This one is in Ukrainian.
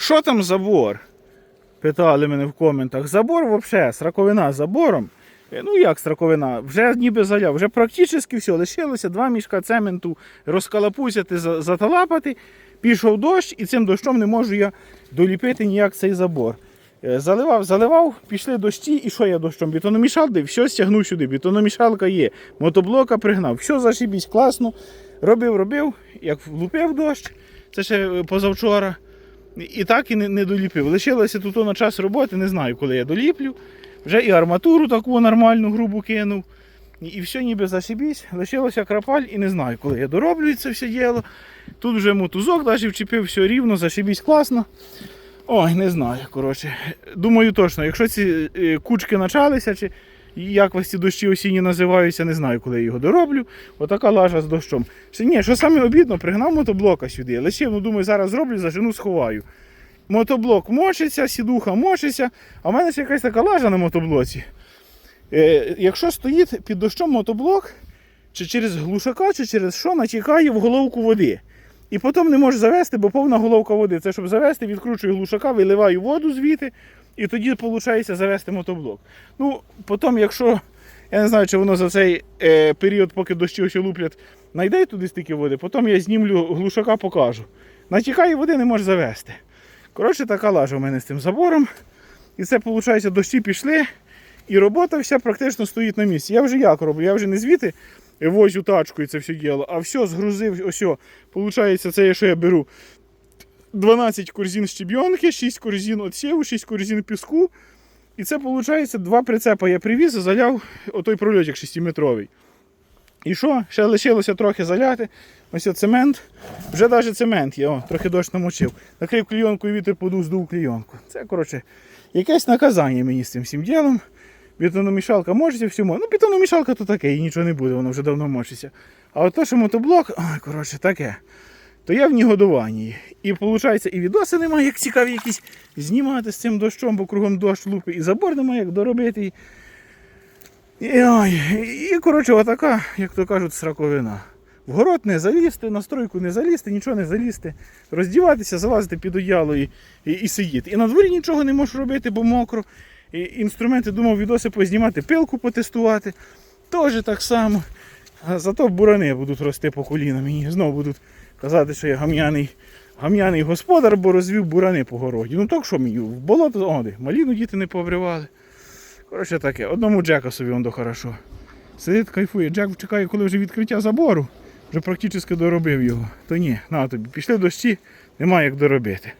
Що там забор? Питали мене в коментах. Забор взагалі, сраковина з забором. Е, Ну як сраковина? Вже ніби заляв, вже практично все. Лишилося два мішка цементу розкалапузяти, заталапати. Пішов дощ, і цим дощом не можу я доліпити ніяк цей забор. Е, Заливав, заливав, пішли дощі, і що я дощом? Бетономішалки, все стягнув сюди. Бетономішалка є, мотоблока пригнав, все зашибісь, класно. Робив, робив, як влупив дощ, це ще е, позавчора. І так і не, доліпив. Лишилося тут на час роботи, не знаю, коли я доліплю. Вже і арматуру таку нормальну, грубу кинув. І, все ніби зашибісь. Лишилося крапаль і не знаю, коли я дороблю це все діло. Тут вже мотузок навіть вчепив, все рівно, зашибісь класно. Ой, не знаю. коротше. Думаю точно, якщо ці е, кучки почалися, чи вас ці дощі осінні називаються, не знаю, коли я його дороблю. Отака лажа з дощом. Ще ні, що саме обідно, пригнав мотоблока сюди. Лишив, ну думаю, зараз зроблю, зажену, сховаю. Мотоблок мочиться, сідуха мочиться, а в мене ще якась така лажа на мотоблоці. Е, якщо стоїть під дощом мотоблок, чи через глушака, чи через що, натікає в головку води. І потім не можеш завести, бо повна головка води. Це щоб завести, відкручую глушака, виливаю воду звідти, і тоді виходить завести мотоблок. Ну, потім, якщо я не знаю, чи воно за цей е, період, поки дощі ось луплять, знайде туди стільки води, потім я знімлю глушака, покажу. Натікає води, не можеш завести. Коротше, така лажа у мене з цим забором. І це, виходить, дощі пішли, і робота вся практично стоїть на місці. Я вже як роблю? Я вже не звідти возю тачкою це все діло, а все згрузив. Ось. Получається, це, що я беру 12 корзин щебінки, 6 корзин отсіву, 6 корзин піску. І це виходить два прицепа я привіз і заляв отой прольотик 6-метровий. І що? Ще лишилося трохи заляти. Ось о цемент. Вже навіть цемент є, о, трохи дощ намочив. Накрив клійонку і вітер подув, здув клійонку. Це, коротше, якесь наказання мені з цим всім ділом. Бетономішалка мочиться всьому. Ну, бетономішалка то таке, і нічого не буде, воно вже давно мочиться. А от то, що мотоблок, ой, коротше, таке. То я в нігодуванні. І виходить, і відоси немає, як цікаві якісь знімати з цим дощом, бо кругом дощ лупить, і забор немає, як доробити. І, ой, і коротше, отака, як то кажуть, сраковина. В город не залізти, на стройку не залізти, нічого не залізти, роздіватися, залазити під одіяло і, і, і сидіти. І на дворі нічого не можеш робити, бо мокро. І інструменти думав відоси познімати, пилку потестувати. Теж так само. Зато бурани будуть рости по коліна. Мені знову будуть казати, що я гам'яний, гам'яний господар, бо розвів бурани по городі. Ну так що мені, в болото, оди, маліну діти не повривали. Коротше таке, одному Джека собі он до хорошо. Сидить, кайфує. Джек чекає, коли вже відкриття забору, вже практично доробив його. То ні, на тобі, пішли дощі, немає як доробити.